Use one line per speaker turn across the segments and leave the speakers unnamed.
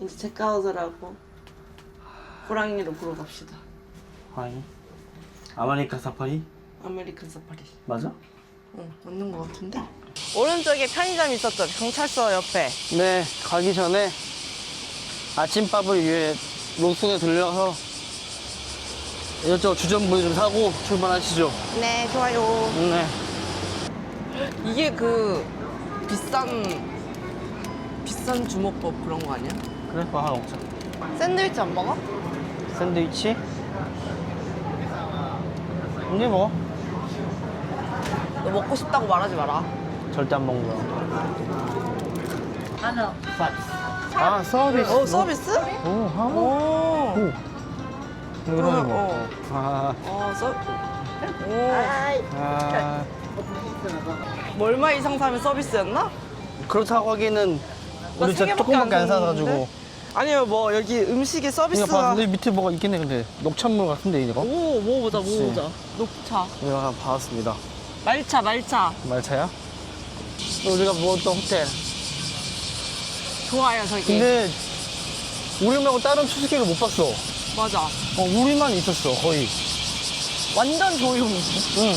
이제 체크아웃을 하고 호랑이를 보러 갑시다.
하이. 아메리카 사파리?
아메리칸 사파리.
맞아?
응, 맞는 것 같은데? 오른쪽에 편의점 있었죠? 경찰서 옆에.
네, 가기 전에 아침밥을 위해 로스에 들려서 이것저것 주전부리 좀 사고 출발하시죠.
네, 좋아요.
네.
이게 그 비싼 비싼 주먹밥 그런 거 아니야?
그래, 뭐 하나 먹자.
샌드위치 안 먹어?
샌드위치? 이제 먹어.
너 먹고 싶다고 말하지 마라.
절대 안 먹는 거야. 하나. 아, 서비스.
어, 서비스?
오, 하나.
오.
오. 이런 거.
어.
아,
어, 서. 오.
아.
뭐 얼마 이상 사면 서비스였나?
그렇다고 하기에는
나
우리
세
진짜
개밖에
조금밖에
안안
사가지고.
샀는데? 아니요, 뭐 여기 음식에
이거 봐,
서비스가.
근데 밑에 뭐가 있긴 해, 근데. 녹찬물 같은데, 이거?
오, 먹어보자,
그치.
먹어보자. 녹차.
이거 하나 봐왔습니다.
말차, 말차.
말차야? 또 우리가 먹었던 호텔.
좋아요, 저기.
근데 우리 말고 다른 수수께를 못 봤어.
맞아.
어, 우리만 있었어, 거의.
완전 조용.
응.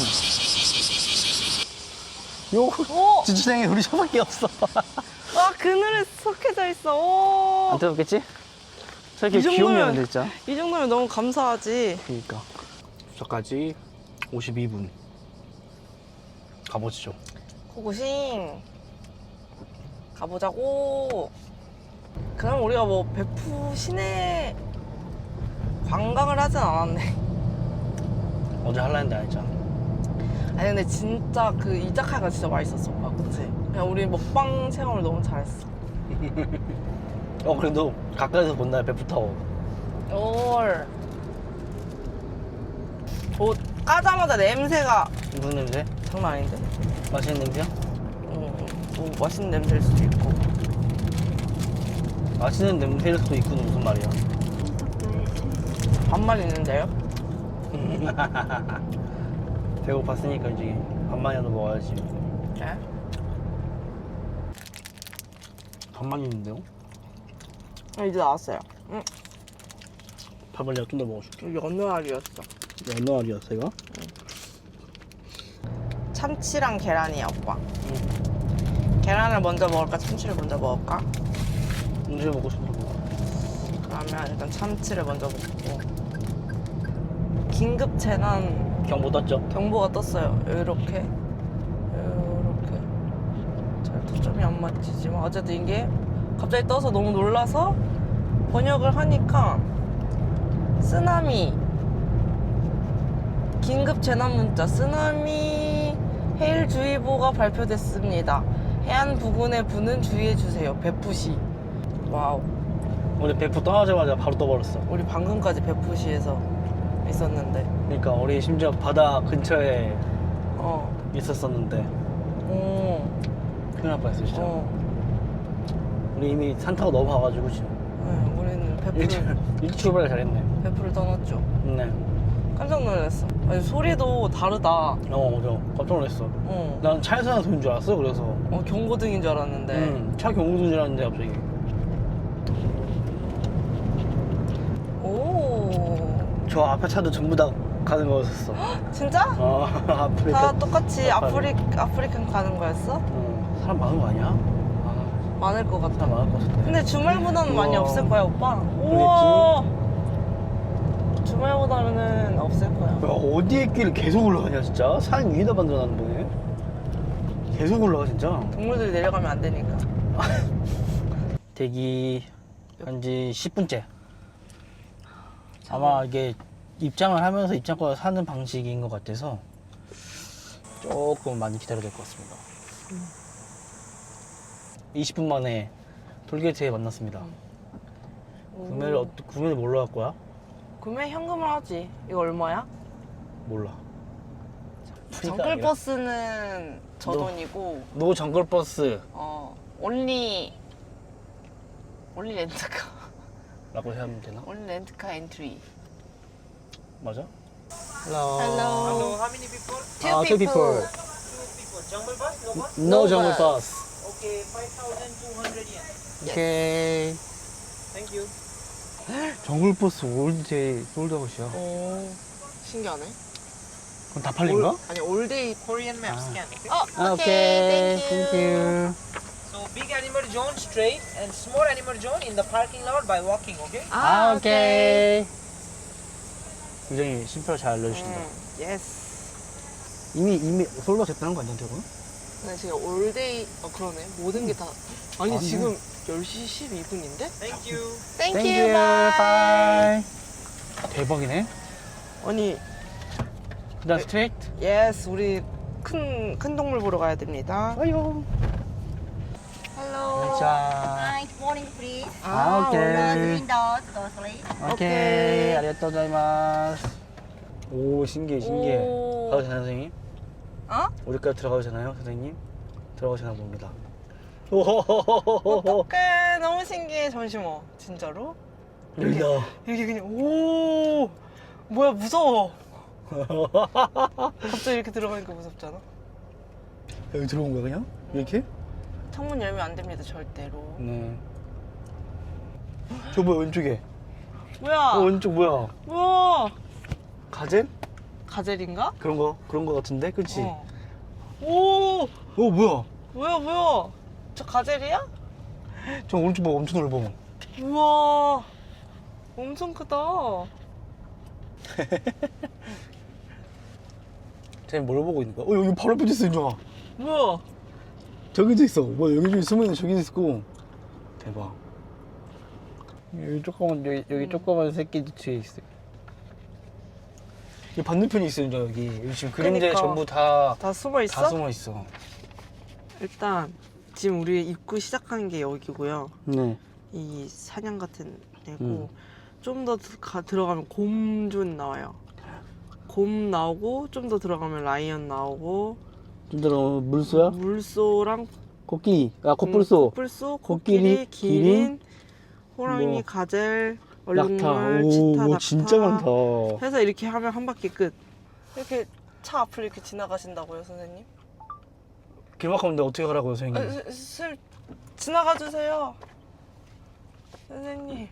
요
오!
주차장에 우리 저밖에 없어.
와, 그늘에 석해져 있어. 오.
안 뜨겁겠지? 저렇게
이 정도면-
진짜.
이 정도면 너무 감사하지.
그니까. 저까지 52분. 가보시죠.
고고싱. 가보자고. 그럼 우리가 뭐 베푸 시내 관광을 하진 않았네.
어제 할라 했는데 안 했잖아.
아니 근데 진짜 그 이자카가 진짜 맛있었어 오빠 그치? 그냥 우리 먹방 체험을 너무 잘했어
어, 그래도 가까이서 본다, 배부터.
올. 오, 까자마자 냄새가
무슨 냄새?
장난 아닌데?
맛있는 냄새야?
음, 뭐 맛있는 냄새일 수도 있고
맛있는 냄새일 수도 있고 무슨 말이야?
반말 있는데요?
배고팠으니까 이제 반만이라도 먹어야지.
네?
반만 있는데요?
아, 이제 나왔어요 응,
밥을 내가 좀 더 먹어줄게.
여기 어느 알이었어
어느 알이었어, 이거?
참치랑 계란이야 오빠 계란을 먼저 먹을까 참치를 먼저 먹을까?
언제 먹고 싶어?
그러면 일단 참치를 먼저 먹고 긴급 재난
경보 떴죠?
경보가 떴어요. 이렇게 이렇게 잘 초점이 안 맞히지만 어쨌든 이게 갑자기 떠서 너무 놀라서 번역을 하니까 쓰나미 긴급 재난 문자 쓰나미 해일주의보가 발표됐습니다. 해안 부근에 부는 주의해 주세요. 배푸시. 와우.
우리 배프 떠나자마자 바로 떠버렸어.
우리 방금까지 배푸시에서 있었는데.
그러니까 우리 심지어 바다 근처에
어.
있었었는데
오.
큰일 날 뻔했어, 진짜.
어.
우리 이미 산 타고 넘어가가지고 지금
네, 우리는
일찍,
배프를
일찍 출발을 잘했네.
배프를 떠났죠.
네.
깜짝 놀랐어. 아니 소리도 다르다.
어, 맞아. 깜짝 놀랐어.
어.
난 차에서 나는 소리인 줄 알았어, 그래서.
어 경고등인 줄 알았는데.
응, 차 경고등 줄 알았는데 갑자기.
오.
저 앞에 차도 전부 다 가는 거였었어.
진짜?
어, 앞에.
다 똑같이
아프리-
아프리 아프리칸 가는 거였어?
어, 사람 많은 거 아니야? 아,
많을 것 같아.
사람 많을 것 같은데.
근데 주말보다는 많이
우와.
없을 거야 오빠. 우와. 주말보다는 없을 거야.
야, 어디에 길을 계속 올라가냐, 진짜? 산 위에다 만들어놨는 거네. 계속 올라가, 진짜.
동물들이 내려가면 안 되니까.
대기 한 지 10분째. 아마 이게 입장을 하면서 입장권을 사는 방식인 것 같아서 조금 많이 기다려야 될 것 같습니다. 20분 만에 톨게이트에 만났습니다. 구매를, 어, 구매를 뭘로 할 거야?
구매 현금을 하지. 이거 얼마야?
몰라.
정글 버스는 저
너-
돈이고
노 정글 버스라고
어 온리 온리 렌트카
하면 되나?
온리 렌트카 엔트리
맞아? Hello.
Hello.
How many people?
Ah, two people.
People. Jungle bus? No bus?
No
No
jungle
bus.
bus.
Okay, 5,200 yen.
Okay.
Thank you.
정글버스 올데이 솔드아웃이야.
오 신기하네.
그럼 다 팔린가?
올- 아니 올데이
Korean map
Ah.
scan. Okay.
어
아, 오케이. 땡큐.
So big animal zone straight and small animal zone in the parking lot by walking. Okay.
아, 오케이. 굉장히 심표를 잘 알려주신다.
음, 예스.
이미, 이미 솔드아웃 됐다는 거 아니야, 저거?
네, 제가 올데이 어 그러네. 모든 게 다 아니
아니네.
지금 10시 12분인데?
Thank you.
땡큐 바이.
바이. 대박이네.
아니
그 다음 스트레이트.
예스 우리 큰 큰 동물 보러 가야 됩니다.
아유.
Hello.
자.
Morning, please.
아, 오케이.
Doors, door please.
오케이.
오케이.
아리가또 고자이마스. 오, 신기해, 신기해.
오.
가도 되나요, 선생님?
어?
우리까지 들어가도 되나요, 선생님? 들어가도 되나 봅니다. 오호호호호호.
어떡해 너무 신기해 잠시만 진짜로?
여기다.
이렇게 그냥 오 뭐야 무서워 갑자기 이렇게 들어가니까 무섭잖아
여기 들어온 거야, 그냥? 이렇게?
창문 열면 안 됩니다 절대로
네. 저 뭐야, 왼쪽에?
뭐야
어, 왼쪽 뭐야?
뭐야
가젤?
가젤인가?
그런 거, 그런 거 같은데? 그치?
어. 오
어, 뭐야?
뭐야 뭐야 저 가젤이야?
저 오른쪽 봐, 엄청 넓어.
우와 엄청 크다
쟤는 뭘 보고 있는 거야? 어, 여기 바로 앞에 있어, 윤정아.
뭐야
저기도 있어. 뭐야, 여기 저기 숨어있는 저기도 있고. 대박. 여기 조그만, 여기, 여기 조그만 새끼도 뒤에 있어. 이 반대편에 있어, 윤정아, 여기. 여기 지금 그림자에
그러니까.
전부 다,
다 숨어 있어?
다 숨어 있어.
일단 지금 우리 입구 시작한 게 여기고요
네.
이 사냥 같은 데고
음.
좀더 들어가면 곰존 나와요. 곰 나오고 좀 더 들어가면 라이언 나오고
좀 더, 물소야?
물소랑
코끼리. 아, 코뿔소.
코뿔소,
코끼리,
코끼리, 기린,
뭐,
호랑이, 가젤,
낙타.
얼룩말,
오,
치타,
뭐
낙타.
진짜 많다.
해서 이렇게 하면 한 바퀴 끝. 이렇게 차 앞을 이렇게 지나가신다고요, 선생님?
길막하면 어떻게 가라고요, 선생님?
아, 스- 스- 지나가 주세요. 선생님.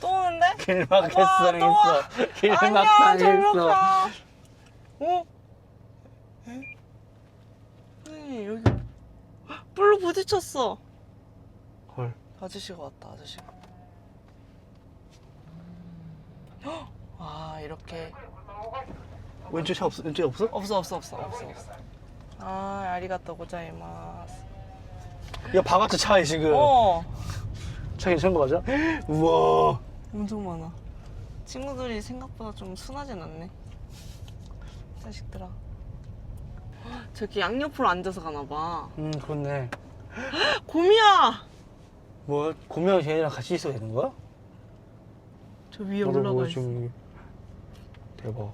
또 오는데?
길막
와,
햇살이
또 와.
있어. 길막
아니야,
당했어.
절로 가. 어? 에? 선생님, 여기 뿔로 부딪혔어.
헐.
아저씨가 왔다, 아저씨가. 헉! 아, 이렇게.
왼쪽 차 없어? 왼쪽에 없어?
없어, 없어, 없어, 없어, 없어. 아, 아리가또 고자이마스.
야, 바가트 차에 지금.
어,
차 괜찮은 거 맞아? 우와.
엄청 많아. 친구들이 생각보다 좀 순하진 않네. 자식들아. 헉, 저기 양옆으로 앉아서 가나 봐.
음, 그렇네.
곰이야!
뭐, 고명 쟤네랑 같이 있어야 되는 거야?
저 위에 올라가
뭐
있어.
지금 대박.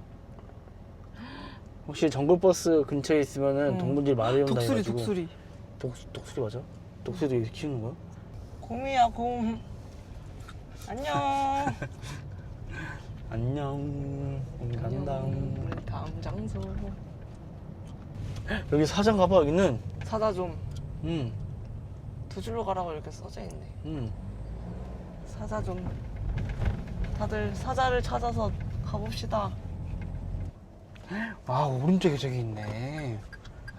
혹시 정글버스 근처에 있으면은
응.
동물들 많이 온다
독수리,
해가지고
독수리.
독, 독수리 맞아? 독수리 여기서 키우는 거야?
곰이야, 곰. 안녕.
안녕. 우리 간다.
안녕. 우리 다음 장소.
여기 사장 가봐 여기는.
사다 좀.
음,
두 줄로 가라고 이렇게 써져 있네.
음.
사자 좀. 다들 사자를 찾아서 가봅시다.
아 오른쪽에 저기 있네.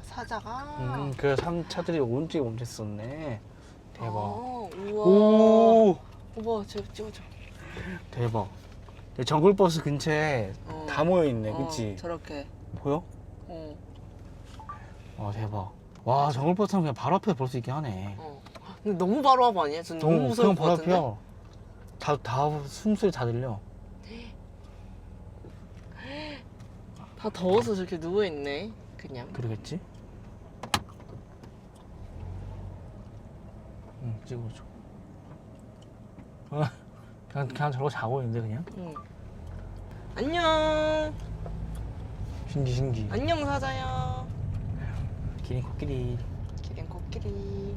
사자가.
음, 그래서 삼 차들이 오른쪽에 멈췄었네. 대박.
어, 우와.
오,
우와, 저 찍어줘.
대박. 정글 버스 근처에
어.
다 모여 있네,
어,
그치?
저렇게.
보여?
어,
와 대박. 와 정글 버스는 그냥 바로 앞에서 볼수 있게 하네.
어. 근데 너무 바로 앞 아니야? 전 너무
어,
무서울
그냥
것
바로
같은데.
앞이야. 다, 다 숨소리 다 들려.
다 더워서 저렇게 누워 있네. 그냥.
그러겠지? 응, 찍어줘. 어, 그냥, 그냥 저러고 자고 있는데, 그냥?
응. 안녕.
신기, 신기.
안녕 사자야.
기린 코끼리.
기린 코끼리.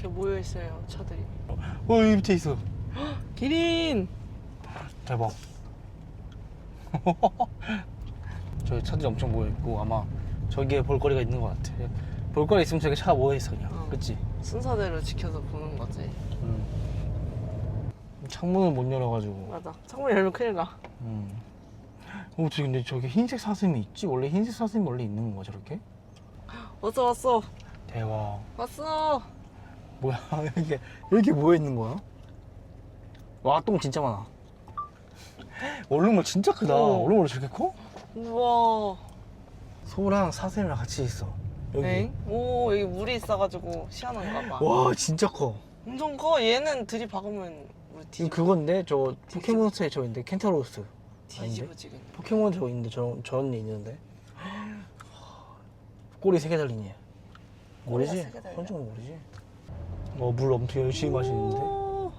저 모여 있어요 차들이.
어, 여기 밑에 있어.
기린.
대박. 저기 차들이 엄청 모여있고, 아마 저기에 볼거리가 있는 것 같아. 볼거리 있으면 저기 차가 모여있어 그냥
어.
그치?
순서대로 지켜서 보는 거지.
음. 창문을 못 열어가지고
맞아. 창문 열면 큰일 나.
음. 어, 저기 근데 저기 흰색 사슴이 있지? 원래 흰색 사슴이 원래 있는 거야 저렇게?
왔어 왔어
대박
왔어.
뭐야 이렇게 이렇게 모여 있는 거야? 와 똥 진짜 많아 얼룩말 진짜 크다
어.
얼룩말 저렇게 커?
우와.
소랑 사슴이랑 같이 있어 여기
엥? 오 여기 물이 있어가지고 시원한가 봐.
와 진짜 커
엄청 커. 얘는 들이박으면 물
이거
뒤집어
그건데 저 포켓몬스터에 저 있는데 켄타로스
뒤집어지겠네.
포켓몬 저거 있는데 저, 저런 애 있는데 꼬리 세 개 달린 얘
꼬리가
모르지?
세개 달려?
혼종 모르지? 어 물 엄청 열심히 마시는데
오.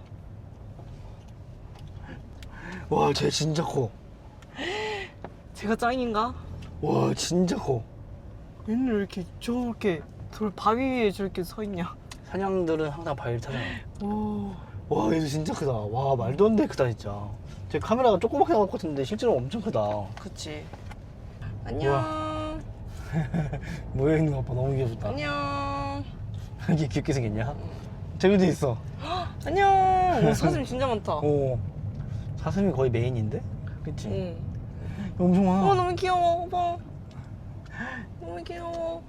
와쟤 진짜 커와
제가 짱인가?
진짜 커
얘는 왜 이렇게 저렇게 돌 바위 위에 저렇게 서 있냐?
사냥들은 항상 바위를 타잖아
오.
와 얘도 진짜 크다 와 말도 안 돼 크다 진짜 제 카메라가 조그맣게 나올 것 같은데 실제로 엄청 크다
그치. 안녕.
모여 있는 거봐 너무 귀엽다
안녕.
이게 귀엽게 생겼냐? 저기도 있어
안녕. 오, 사슴 진짜 많다.
오 사슴이 거의 메인인데? 그치?
응.
엄청 많아
어 너무 귀여워 오빠. 너무 귀여워.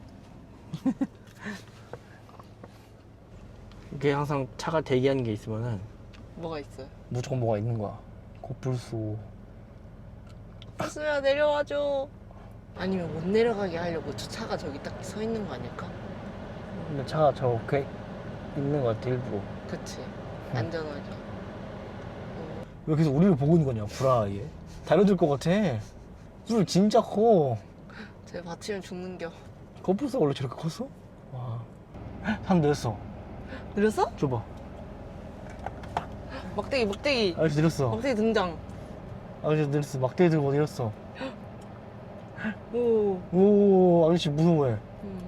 이게 항상 차가 대기하는 게 있으면은
뭐가 있어요?
무조건 뭐가 있는 거야 고불소
수야 내려와줘. 아니면 못 내려가게 하려고 저 차가 저기 딱 서 있는 거 아닐까?
근데 차가 저렇게 있는 거 같아 일부러
그치. 안전하게.
왜 계속 우리를 보고 있는 거냐 불안하게 달려들 것 같아 뿔 진짜
커쟤 받치면 죽는겨.
고불소 원래 저렇게 컸어? 와 사람 내렸어
느렸어?
줘봐
막대기 막대기.
아저씨 내렸어
막대기 등장.
아저씨 내렸어 막대기 들고 내렸어
오.
오 아저씨 무서워해
음.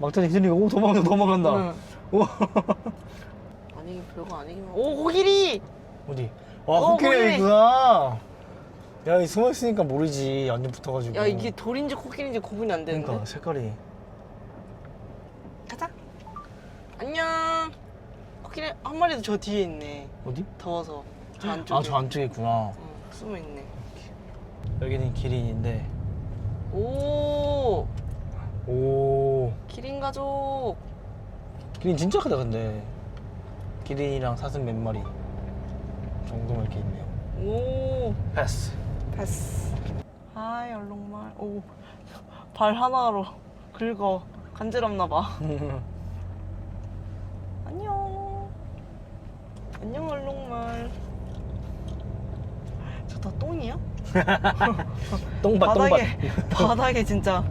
막대기 들리고 오 도망간다 도망간다
응.
오
아니 별거 아니기만. 오 코끼리.
어디? 와
어,
코끼리
코끼리.
있구나 야, 이 숨어 있으니까 모르지. 완전 붙어가지고.
야 이게 돌인지 코끼리인지 구분이 안 되는데.
그러니까 색깔이.
가자. 안녕. 코끼리 한 마리도 저 뒤에 있네.
어디?
더워서 저 안쪽에.
아, 저 안쪽에 있구나.
응, 숨어 있네.
여기는 기린인데.
오
오.
기린 가족.
기린 진짜 크다, 근데. 기린이랑 사슴 몇 마리 정도만 이렇게 있네요.
오
패스.
패스. 아이 얼룩말. 오 발 하나로 긁어 간지럽나 봐. 안녕. 안녕 얼룩말. 저 다 똥이야?
똥밭,
바닥에 바닥에 진짜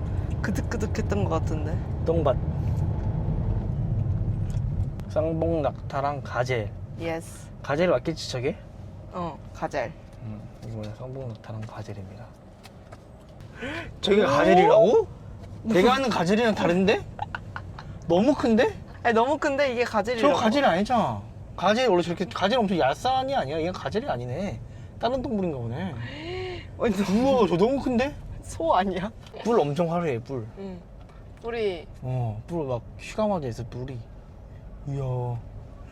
그득그득했던 것 같은데.
똥밭. 쌍봉 낙타랑 가젤.
예스.
가젤 맞겠지, 저게?
어 가젤.
음, 이거 뭐냐, 쌍봉 낙타랑 가젤입니다. 저게 가젤이라고? 내가 하는 가젤이랑 다른데? 너무 큰데?
아니 너무 큰데 이게
저
가젤이라고.
가젤이 아니잖아. 가젤 원래 저렇게 가젤 엄청 얄쌍이 아니야? 얘가 가젤이 아니네. 다른 동물인가 보네. 우와, 저 너무 큰데?
소 아니야?
뿔 엄청 화려해, 뿔.
응. 우리
어, 뿔 막 휘감아져 있어, 뿔이. 이야.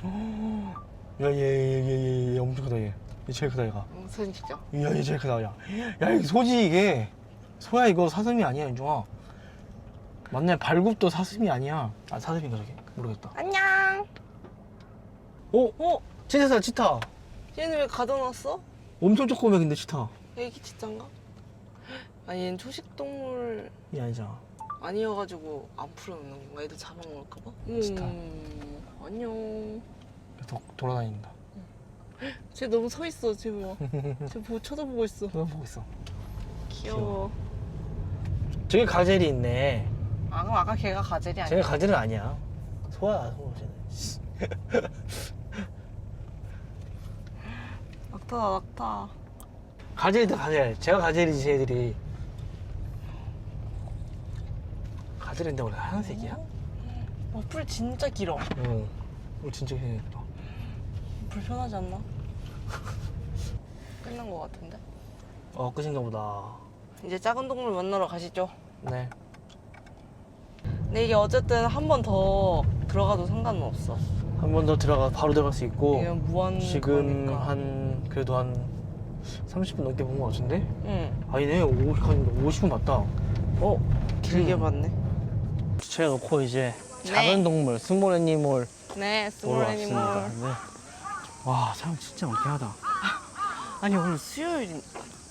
야, 얘, 얘, 얘, 얘, 얘 엄청 크다, 얘. 얘 제일 크다, 얘가.
응, 사진 찍자.
이야, 얘 제일 크다, 야. 야, 이게 소지, 이게. 소야, 이거 사슴이 아니야, 윤종아. 맞네, 발굽도 사슴이 아니야. 아, 사슴인가, 저게? 모르겠다.
안녕.
어? 어? 치타다, 치타.
얘는 왜 가둬놨어?
엄청 조그매, 근데 치타.
애기 진짠가? 아 얘는 초식 동물
이 아니잖아.
아니어가지고 안 풀어놓는 건가? 애들 잡아먹을까봐?
진짜.
음, 안녕.
도, 돌아다닌다.
쟤 너무 서 있어, 쟤 뭐. 쟤뭐 쳐다보고 있어.
쳐다보고 있어.
귀여워.
저기 가젤이 있네.
아 그럼 아까 걔가 가젤이 아니야?
쟤가 가젤은 아니야. 소야, 소, 쟤는.
낙타다 낙타.
가젤이다, 가젤. 제가 가젤이지, 쟤들이. 가젤인데 원래 하얀색이야?
어, 뿔 진짜 길어.
응. 어, 진짜 생겼다.
불편하지 않나? 끝난 것 같은데?
어, 끝인가 보다.
이제 작은 동물 만나러 가시죠.
네.
근데 이게 어쨌든 한 번 더 들어가도 상관은 없어.
한 번 더 들어가 바로 들어갈 수 있고
이건 무한
지금
거니까.
한 그래도 한 30분 넘게 본 것 같은데?
응.
아니네 50분 50분 맞다.
어 길게
음.
봤네.
주차해 놓고 이제
네.
작은 동물 스몰 애니몰
네,
보러
스몰 애니몰.
왔습니다. 네. 와 사람 진짜 많긴 하다.
아니 오늘 수요일인데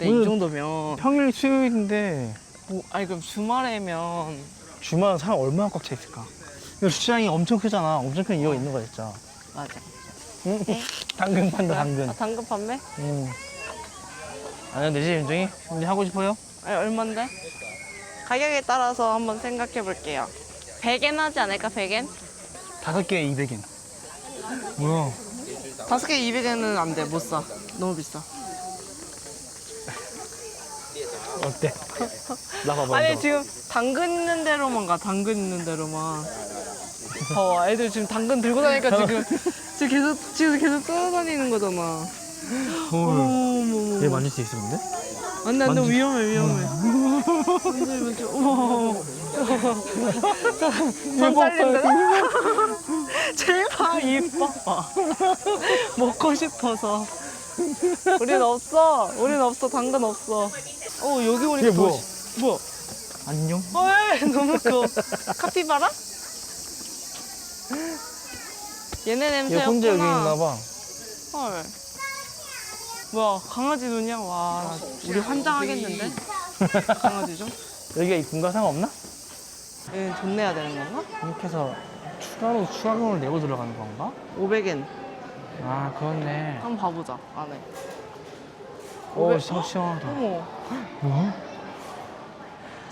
오늘-
이 정도면
평일 수요일인데
뭐, 아니 그럼 주말에면
주말 사람 얼마나 꽉 차 있을까? 이 주차장이 엄청 크잖아. 엄청 큰 이유가 있는 거야 진짜.
맞아.
응? 당근 판다 당근.
아, 당근 판매?
응. 아니 되지 윤정이? 이제 하고 싶어요?
아니 얼만데? 가격에 따라서 한번 생각해 볼게요. 100엔 하지 않을까 100엔?
다섯 개에 200엔. 뭐야?
다섯 개 200엔은 안 돼, 못 사. 너무 비싸.
어때? 나 봐봐.
아니
너.
지금 당근 있는 대로만 가, 당근 있는 대로만. 봐봐, 애들 지금 당근 들고 다니까 지금 지금 계속 지금 계속 떠다니는 거잖아.
헐.
어머,
얘 만질 수 있어 근데?
안돼 안돼 위험해 위험해. 만져 만져. 어머. 손 잘린다. 제발 이뻐. 먹고 싶어서. 우린 없어. 우린 없어. 당근 없어. 어 여기 오니까
이게 뭐야?
더 시- 뭐야?
안녕?
헐 너무 커. 카피바라? 얘네
얘
냄새였구나.
혼자 여기 있나 봐.
헐. 뭐야 강아지 눈이야? 와 나- 우리 환장하겠는데? 강아지 좀?
여기가 입군가 상관없나?
얘는 돈 내야 되는 건가?
이렇게 해서 추가로 추가금을 내고 들어가는 건가?
500엔
아 그렇네.
한번 봐보자 안에
오
오백-
참 시원하다.
어머
뭐야?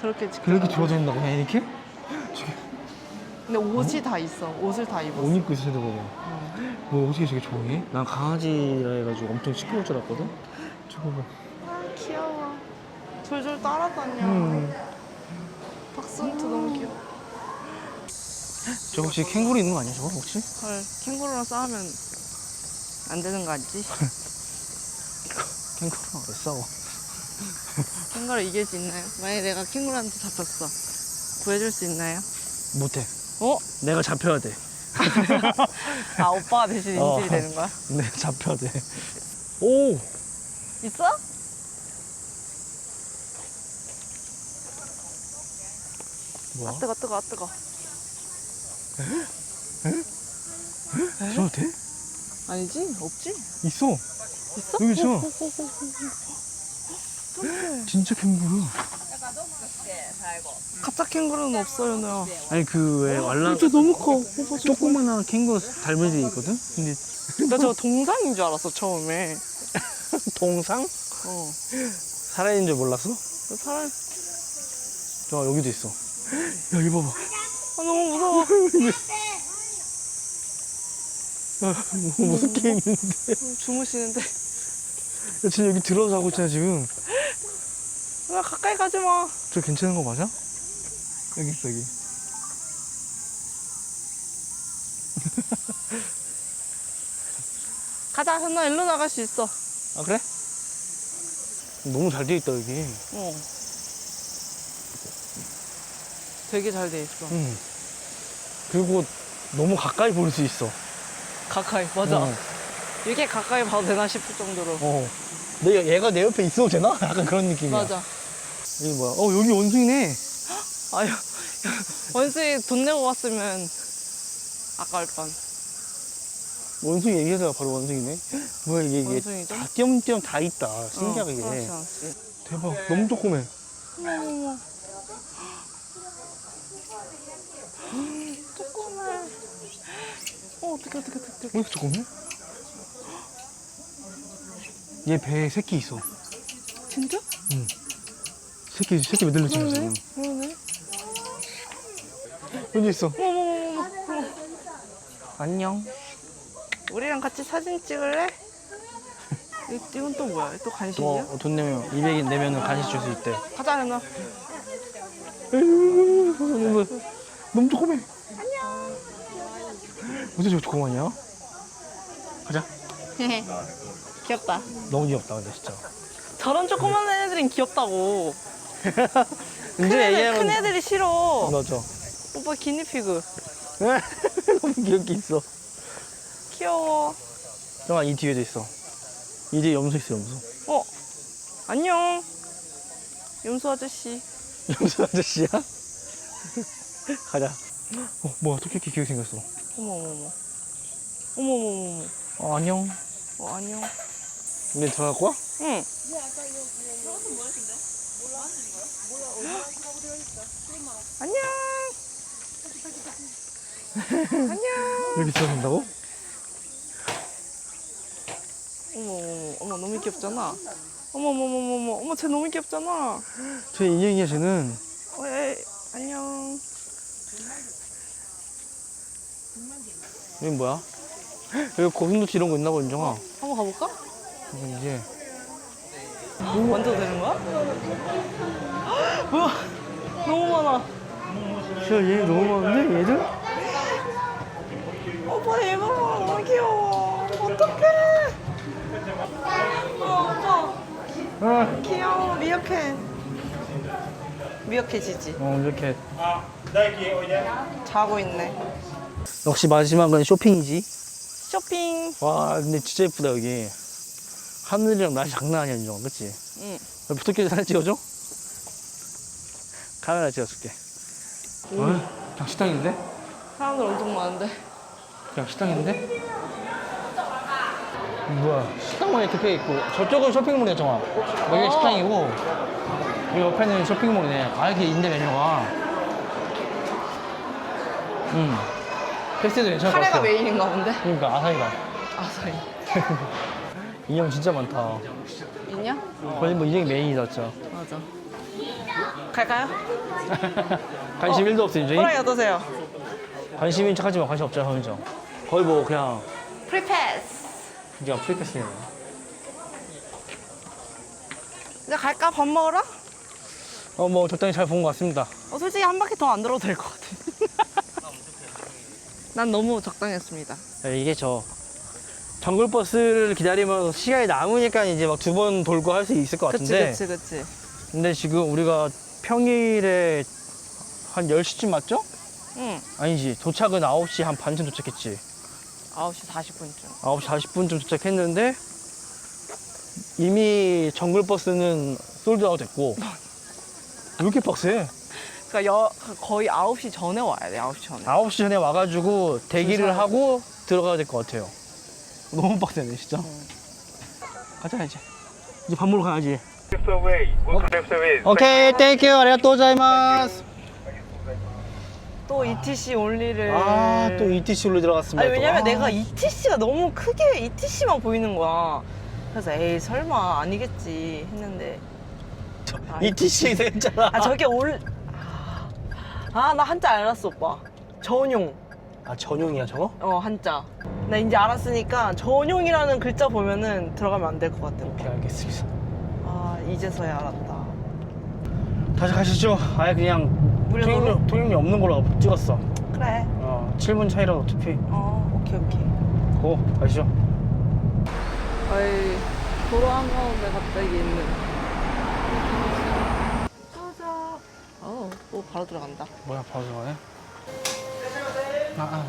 저렇게 지금
그렇게 있나고 그냥 이렇게?
근데 옷이 다 있어 옷을 다 입었어
옷 입고 있어야 되거든. 뭐 어떻게 저게 조용해? 난 강아지라 해가지고 엄청 시끄러울 줄 알았거든? 저거 봐.
아 귀여워 졸졸 따라다녀
음.
박순트 너무 귀여워
저 혹시 캥거루 있는 거 아니야 저거 혹시?
헐 캥거루랑 싸우면 안 되는 거 알지?
캥거루랑 왜 싸워?
캥거루 이길 수 있나요? 만약에 내가 캥거루한테 잡혔어 구해줄 수 있나요?
못해.
어?
내가 잡혀야 돼.
아 오빠가 대신
어.
인질이 되는 거야?
내가 잡혀야 돼. 오!
있어?
뭐야?
아 뜨거 뜨거 아 뜨거
들어도 돼?
아니지 없지
있어.
있어?
여기 있어.
어, 어, 어, 어, 어.
진짜 캥거루.
가짜 캥거루는 없어요 누나
아니 그 왜 왈라
진짜 너무 커 오빠 저
조그만한 캥거루 닮은 애 있거든? 근데
나 저거 동상인 줄 알았어 처음에
동상?
어
살아있는 줄 몰랐어?
저 사람
저 여기도 있어. 야 이거 봐봐.
아 너무 무서워
야, 뭐 무슨 게임인데?
주무시는데
야, 진짜 여기 들어가고 있잖아 지금.
누나 가까이 가지 마
저 괜찮은 거 맞아? 여기 있어 여기.
가자 누나 일로 나갈 수 있어
아 그래? 너무 잘 돼 있다 여기.
어 되게 잘 돼 있어
응. 그리고 너무 가까이 볼 수 있어.
가까이 맞아
어.
이게 가까이 봐도 되나 싶을 정도로
어. 내 얘가 내 옆에 있어도 되나? 약간 그런 느낌이야.
맞아
여기 뭐야? 어 여기 원숭이네.
아유 원숭이 돈 내고 왔으면 아까울 뻔
원숭이 얘기하다가 바로 원숭이네. 뭐야 이게 이게
원숭이죠?
다 띄엄띄엄 다 있다. 신기하게.
어, 그렇지 않지
대박. 너무 조그매.
어머머머 조그매 어 어떡해 어떡해 어떡해
왜 이렇게 조그매? 얘 배에 새끼 있어.
진짜?
새끼 새끼
그러네
지금.
그러네
여기 있어. 안녕.
우리랑 같이 사진 찍을래? 이- 이건 또 뭐야? 또 간식이야?
어, 돈 내면 200엔 내면은 간식 줄 수 있대.
가자 누나
너무 너무 조그매. 어째 저거 조그마냐? 가자.
귀엽다
너무 귀엽다 근데 진짜.
저런 조그만 애들은 귀엽다고
이제
큰, 애들,
얘기하면
큰 애들이 싫어
맞아.
오빠 기니피그.
너무 귀엽게 있어.
귀여워.
정아 이 뒤에도 있어. 이 뒤에 염소 있어 염소.
어, 안녕. 염소 아저씨.
염소 아저씨야? 가자. 어 뭐야 또 이렇게 귀엽게 생겼어.
어머, 어머, 어머. 어머, 어머, 어머.
어 안녕.
어, 안녕.
우리 들어갈 거야?
응. 안녕. 안녕.
여기 들어간다고?
어머, 어머, 어머, 너무 귀엽잖아. 어머, 어머, 어머, 어머, 어머, 쟤 너무 귀엽잖아.
쟤 인형이야 쟤는.
어, 에이, 안녕.
여기 뭐야? 여기 고슴도치 이런 거 있나 봐 인정아.
한번 가볼까?
이게
만져도 되는 거야? 뭐야? 너무 많아.
야얘 너무 많은데 얘들?
오빠 얘 봐봐 너무 귀여워 어떡해 어, 오빠
아.
귀여워 미어캣 미어캣이지
어 이렇게.
자고 있네
역시 마지막은 쇼핑이지.
쇼핑
와 근데 진짜 예쁘다 여기. 하늘이랑 날씨 장난 아니야 인정아 그치?
응
여기 붙어끼리 사진 찍어줘? 카메라 찍어줄게. 어? 그냥 식당인데?
사람들 엄청 많은데
그냥 식당인데? 뭐야 식당만 이렇게 있고 저쪽은 쇼핑몰이야 정아 여기
어.
식당이고 이 옆에는 쇼핑몰이네 아 이렇게 있네 메뉴가 음 패스도 괜찮을 것
카레가
같아
메인인가 본데?
그러니까 아사히가
아사히
인형 진짜 많다.
있냐?
거의 뭐 인형이 메인이다 진짜
맞아. 갈까요?
관심 1도 없어 인정이?
호랑이 어떠세요?
관심인 척하지만 관심 없잖아 인정 거의 뭐 그냥
프리패스.
그냥 프리패스네
이제 갈까? 밥 먹으러?
어뭐 적당히 잘 본 것 같습니다.
어, 솔직히 한 바퀴 더 안 들어도 될 것 같아 난 너무 적당했습니다.
야, 이게 저 정글버스를 기다리면 시간이 남으니까 이제 막 두 번 돌고 할 수 있을 것
그치
같은데.
그치 그치.
근데 지금 우리가 평일에 한 10시쯤 맞죠?
응.
아니지. 도착은 9시 한 반쯤 도착했지.
9시 40분쯤.
9시 40분쯤 도착했는데 이미 정글버스는 솔드아웃 됐고. 왜 이렇게 빡세?
그러니까 여, 거의 9시 전에 와야 돼 9시 전에.
9시 전에 와가지고 대기를
줄
하고 들어가야 될 것 같아요. 너무 빡세네 진짜. 가자 이제. 이제 밥 먹으러 가야지. 오케이 땡큐 아리가또 고자이마스.
또 ETC 올리를.
아 또 ETC로 들어갔습니다
아니
또.
왜냐면
아.
내가 ETC가 너무 크게 ETC만 보이는 거야. 그래서 에이 설마 아니겠지 했는데. 아,
ETC 됐잖아
아. 저게 올... 아 나 한자 알았어 오빠. 전용.
아 전용이야 저거?
어 한자. 나 이제 알았으니까 전용이라는 글자 보면은 들어가면 안 될 것 같아.
오케이 알겠습니다.
아 이제서야 알았다.
다시 가시죠. 아예 그냥
무료로?
통행료, 통행료 없는 걸로 찍었어.
그래.
어 7분 차이라도 어차피.
어 오케이 오케이.
고 가시죠.
아이 도로 한가운데 갑자기 있는 어, 오 바로 들어간다.
뭐야 바로 들어가네? 아, 아.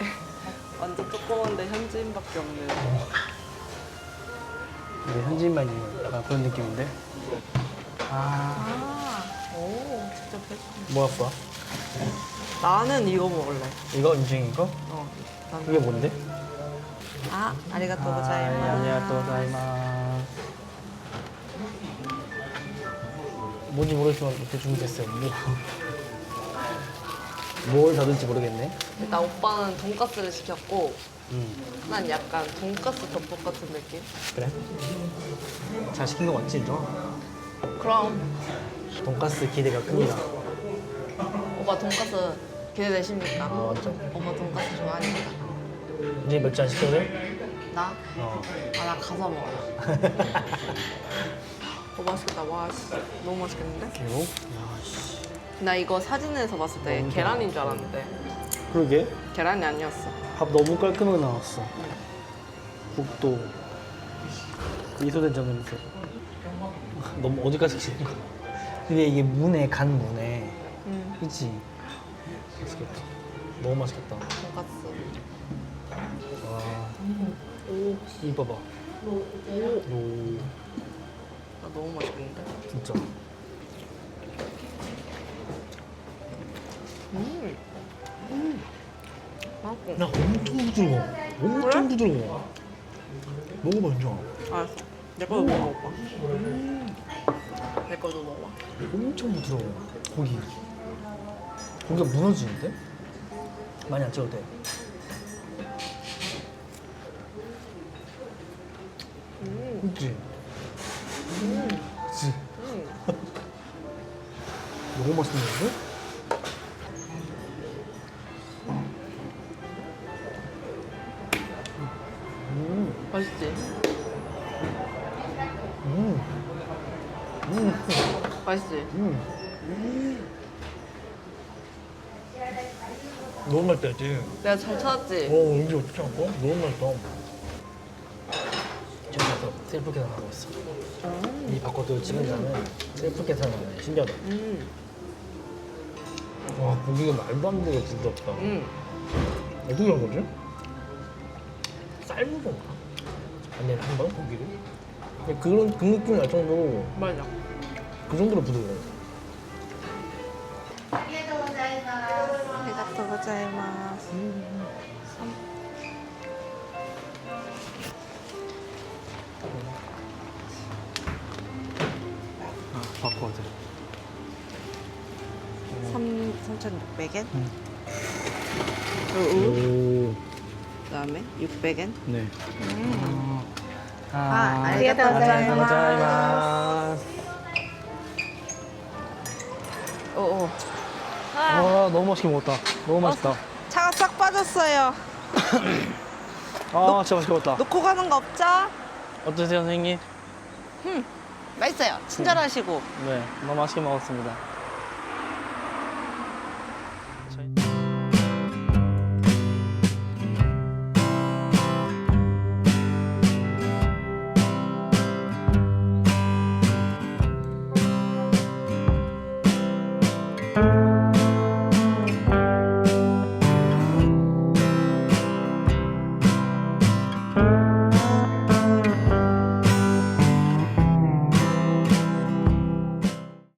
완전 조그만데 현지인밖에 없는.
이게 현지인만 있는 약간 그런 느낌인데? 아.
아 오 직접 해주네.
뭐야 뭐야
나는 이거 먹을래.
이거 인증인 거?
어 난...
이게 뭔데?
아 아리가또
아,
고자이마스
아리가또 고자이마스 뭔지 모르겠지만 대충 됐어요 뭐. 뭘 사든지 모르겠네.
일단 오빠는 돈까스를 시켰고
음.
난 약간 돈까스 덮밥 같은 느낌.
그래? 잘 시킨 거 맞지 인정?
그럼.
돈가스 기대가 큽니다.
오빠 돈까스 기대되십니까?
어 맞죠?
오빠 돈까스 좋아하니까
이제 맥주 안 시켜도 돼?
나?
어
아 나 가서 먹어라 어 맛있겠다 와 씨, 너무 맛있겠는데?
그리고 야씨
나 이거 사진에서 봤을 때 계란인 줄 알았는데
그러게
계란이 아니었어
밥 너무 깔끔하게 나왔어 국도 미소된 점은 있어. 너무 어디까지 치는 거? 근데 이게 문에 간 문에,
응.
그치? 맛있겠다. 너무 맛있겠다.
돈까
이 봐봐. 오.
나 너무 맛있겠는데?
진짜.
음. 맛있고.
나 엄청 부드러워. 엄청 부드러워. 먹어봐, 인정.
알았어. 내 거도 먹어봐. 내 거도 먹어봐.
엄청 부드러워. 고기. 고기가 무너지는데? 많이 안 찍어도 돼. 그치? 그치? 너무 맛있는데? 음,
맛있지?
음, 음,
맛있지?
음. 너무 맛있다, 했지?
내가 잘 찾았지?
어, 음식 어떻게 할 거야? 너무 맛있다. 셀프 계산하고 있어. 이 바코드 찍은 다음에 셀프 계산하네. 신기하다.
음.
와, 고기가 말도 안 되게 부드럽다.
음.
어떻게 한 거지? 삶은 건가? 아니면 한번 고기를? 그냥 그런 그 느낌이 날 정도로
맞아.
그 정도로 부드러워.
고자이마스.
아,
3,600엔?
음. 오,
그 다음에 600엔?
네.
아, 아리가또
고자이마스.
오오.
와, 너무 맛있게 먹었다. 너무 맛있다.
차가 싹 빠졌어요.
아, 진짜 맛있게 먹었다.
놓고 가는 거 없죠?
어떠세요, 선생님?
맛있어요. 친절하시고.
네, 너무 맛있게 먹었습니다.